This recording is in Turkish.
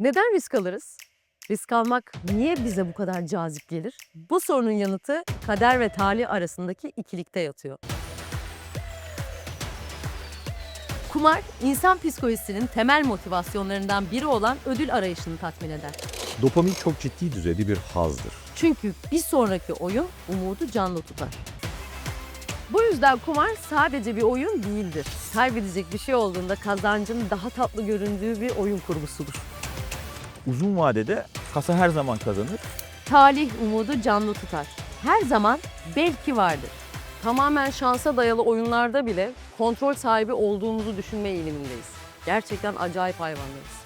Neden risk alırız? Risk almak niye bize bu kadar cazip gelir? Bu sorunun yanıtı kader ve talih arasındaki ikilikte yatıyor. Kumar, insan psikolojisinin temel motivasyonlarından biri olan ödül arayışını tatmin eder. Dopamin çok ciddi düzeyde bir hazdır. Çünkü bir sonraki oyun umudu canlı tutar. Bu yüzden kumar sadece bir oyun değildir. Kaybedecek bir şey olduğunda kazancın daha tatlı göründüğü bir oyun kurgusudur. Uzun vadede kasa her zaman kazanır. Talih umudu canlı tutar. Her zaman belki vardır. Tamamen şansa dayalı oyunlarda bile kontrol sahibi olduğumuzu düşünme eğilimindeyiz. Gerçekten acayip hayvanlarız.